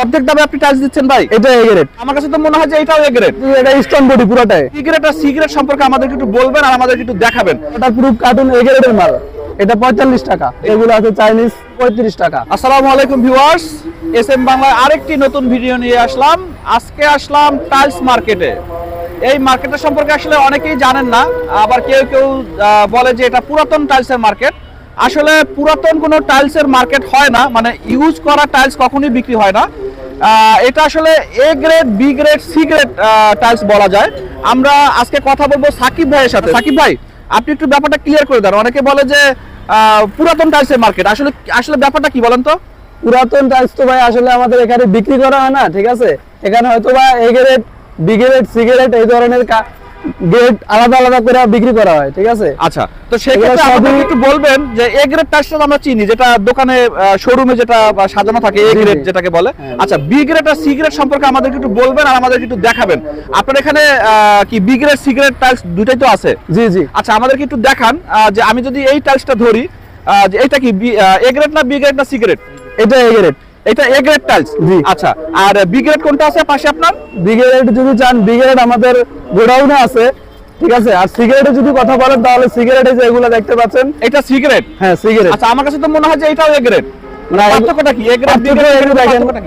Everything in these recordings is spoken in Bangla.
অর্ধেক দামে আপনি টাইলস দিচ্ছেন ভাই? এটা এ গ্রেড আমার কাছে তো মনে হয় যে এটাও এ গ্রেড এটা স্টোন বডি পুরোটাই। সিগারেট আর সিগারেট সম্পর্কে আমাদেরকে একটু বলবেন আর আমাদেরকে একটু দেখাবেন। এটা পুরো কার্টুন এ গ্রেডের মাল। এটা পঁয়তাল্লিশ টাকা। এগুলো আছে চাইনিজ পঁয়ত্রিশ টাকা। আসসালামু আলাইকুম ভিউয়ার্স এস এম বাংলার আরেকটি নতুন ভিডিও নিয়ে আসলাম। আজকে আসলাম টাইলস মার্কেটে এই মার্কেটের সম্পর্কে আসলে অনেকেই জানেন না। আবার কেউ কেউ বলে যে এটা পুরাতন টাইলসের মার্কেট আসলে পুরাতন কোনো টাইলসের মার্কেট হয় না মানে ইউজ করা টাইলস কখনোই বিক্রি হয় না। এটা আসলে A grade B grade C grade tiles বলা যায়। আমরা আজকে কথা বলব সাকিব ভাইয়ের সাথে। সাকিব ভাই, আপনি একটু ব্যাপারটা ক্লিয়ার করে দেন। অনেকে বলে যে পুরাতন টাইলসের মার্কেট আসলে আসলে ব্যাপারটা কি বলেন তো? পুরাতন টাইলস তো ভাই আসলে আমাদের এখানে বিক্রি করা হয় না, ঠিক আছে? এখানে হয়তো বা A grade B grade C grade এই ধরনের গ্রেড আলাদা আলাদা করে বিক্রি করা হয় ঠিক আছে? আচ্ছা তো সেক্ষেত্রে একটু বলবেন যে এ গ্রেড টাইলসটা আমরা চিনি যেটা দোকানে শোরুমে যেটা সাজানো থাকে এ গ্রেড যেটাকে বলে। হ্যাঁ। আচ্ছা বি গ্রেড আর সি গ্রেড সম্পর্কে আমাদেরকে একটু বলবেন আর আমাদেরকে একটু দেখাবেন। আপনার এখানে কি B grade C grade tiles দুটাই তো আছে? জি জি। আচ্ছা আমাদেরকে একটু দেখান যে আমি যদি এই টাইলসটা ধরি যে এটা কি এ গ্রেড না বি গ্রেড না সি গ্রেড এটা এ গ্রেড এটা এ গ্রেড টাইলস জি। আচ্ছা আর বি গ্রেড কোনটা আছে পাশে আপনার? বি গ্রেড যদি চান বি গ্রেড আমাদের গোডাউনে আছে ঠিক আছে? আর সিগারেটে যদি কথা বলেন তাহলে সিগারেটে দেখতে পাচ্ছেন এটা সি গ্রেড হ্যাঁ সিগারেট আচ্ছা আমার কাছে তো মনে হয় যে এটাও এ গ্রেড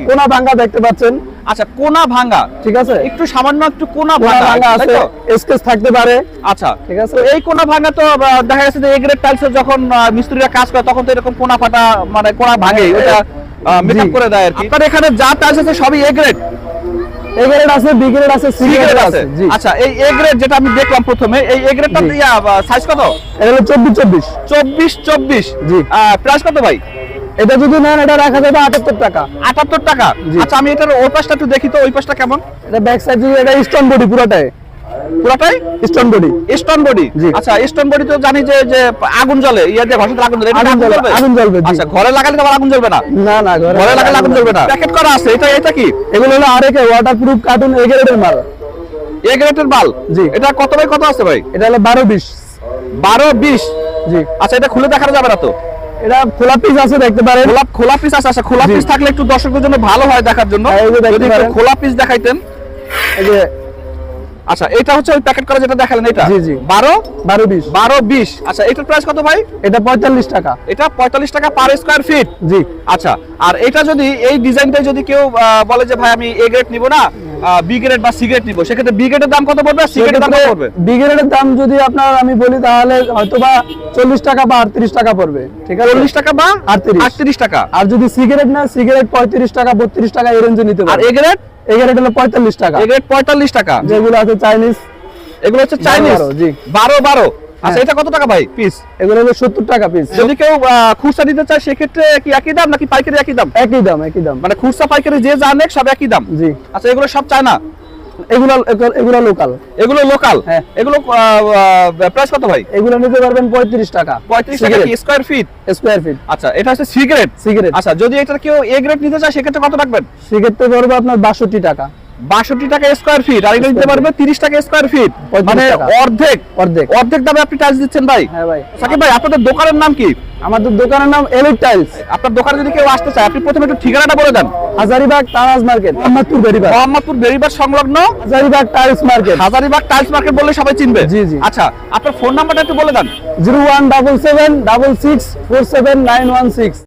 কোনা ভাঙ্গা দেখতে পাচ্ছেন। আচ্ছা কোনা ভাঙ্গা। ঠিক আছে? একটু সামান্য একটু কোনা কোনা ভাঙ্গা ভাঙ্গা আছে তো? স্কেচ থাকতে পারে। আচ্ছা ঠিক আছে? এই কোনা ভাঙ্গা তো দেখা গেছে যে যখন মিস্ত্রিরা কাজ করে তখন তো এরকম কোনা ফাটা মানে কোনা ভাঙে ওটা মেকআপ। করে দেয় আর কি। আপনার এখানে যা টাইলস আছে সবই এগ্রেড এ গ্রেড আছে বি গ্রেড আছে সি গ্রেড আছে আচ্ছা এই এগ্রেড যেটা আমি দেখলাম প্রথমে এই এগ্রেডটা জি। সাইজ কত? এটা হলো চব্বিশ চব্বিশ। চব্বিশ চব্বিশ। জি। প্রাইস কত ভাই? এটা যদি নেন এটা রাখা যাবে আটাত্তর টাকা। আটাত্তর টাকা। আচ্ছা আমি এটার ওই পাশটা একটু দেখি তো ওই পাশটা কেমন? এটা ব্যাক সাইড যদি এটা স্টোন বডি পুরোটাই। পুরোটাই স্টোন বডি স্টোন বডি আচ্ছা স্টোন বডি তো জানি যে যে আগুন জ্বলে ইয়া ঘষে আগুন জ্বলে। আগুন জ্বলবে, আগুন জ্বলবে, আচ্ছা ঘরে লাগালে তো আগুন জ্বলবে না? না না ঘরে লাগালে আগুন জ্বলবে না। প্যাকেট করা আছে এটা এটা কি? এগুলো হলো আরেকে ওয়াটার প্রুফ কার্টুন এ গ্রেডের মাল। এ গ্রেডের বাল জি। এটা কত বাই কত আছে ভাই? এটা হলো বারো বিশ। বারো বিশ? জি। আচ্ছা এটা খুলে দেখানো যাবে না তো? এটা খোলা পিস আছে দেখতে পারেন। খোলা খোলা পিস আছে আচ্ছা খোলা পিস থাকলে একটু দর্শকদের জন্য ভালো হয় দেখার জন্য। হ্যাঁ, যে যদি খোলা পিস দেখাইতেন। এই যে আচ্ছা এটা হচ্ছে ওই প্যাকেট করা যেটা দেখালেন এটা? জি, জি। 12 12 20 12 20 আচ্ছা এটার প্রাইস কত ভাই? এটা পঁয়তাল্লিশ টাকা। এটা পঁয়তাল্লিশ টাকা পার স্কয়ার ফিট জি। আচ্ছা আর এটা যদি এই ডিজাইনটা যদি কেউ বলে যে ভাই আমি এ গ্রেড নিব না বি গ্রেড বা সিগারেট নিব। সেক্ষেত্রে বি গ্রেডের দাম কত পড়বে সিগারেটের দাম কত পড়বে? বি গ্রেডের দাম যদি আপনার আমি বলি তাহলে হয়তোবা 40 টাকা বা 38 টাকা পড়বে। ঠিক আছে? 40 টাকা বা 38 38 টাকা? আর যদি সিগারেট না সিগারেট 35 টাকা 32 টাকা এই রেঞ্জে নিতে পারবে। আর এ গ্রেড এ গ্রেড হলো 45 টাকা। এ গ্রেড 45 টাকা। যেগুলো আছে চাইনিজ এগুলো হচ্ছে চাইনিজ 12 12 আচ্ছা হ্যাঁ। এটা কত টাকা ভাই? পিস। এগুলো হলো সত্তর টাকা পিস। যদি কেউ খুচরা নিতে চায় সেক্ষেত্রে কি একই দাম নাকি পাইকারি একই দাম? একই দাম একই দাম। মানে খুচরা পাইকারি যে জানে সব একই দাম? জি। আচ্ছা এগুলো সব চায় না? এগুলো এগুলো লোকাল এগুলো লোকাল হ্যাঁ। এগুলো প্রাইস কত ভাই? এগুলো নিতে পারবেন পঁয়ত্রিশ টাকা। পঁয়ত্রিশ টাকা কি স্কোয়ার ফিট স্কোয়ার ফিট আচ্ছা এটা হচ্ছে সিগারেট সিগারেট আচ্ছা যদি এটা কেউ এ গ্রেড নিতে চায় সেক্ষেত্রে কত রাখবেন? সেক্ষেত্রে পড়বে আপনার বাষট্টি টাকা। বাষট্টি টাকা স্কোয়ার ফিট আর এটা Square পারবে তিরিশ টাকা স্কোয়ার ফিট মানে অর্ধেক। অর্ধেক। অর্ধেক দামে আপনি টাইলস দিচ্ছেন ভাই। হ্যাঁ ভাই। সাকিব ভাই আপনাদের দোকানের নাম কি? আমাদের দোকানের নাম এলিট টাইলস আপনার দোকানে যদি কেউ আসতে চায় আপনি প্রথমে একটু ঠিকানাটা বলে দেন। হাজারিবাগ তারাজ মার্কেট। মোহাম্মদপুর বেরিবাগ। মোহাম্মদপুর বেরিবার সংলগ্ন। Hazaribagh tiles market. Hazaribagh tiles market বললে সবাই চিনবে। জি, জি। আচ্ছা আপনার ফোন নাম্বারটা একটু বলে দেন। Zero one double seven double six four seven nine one six.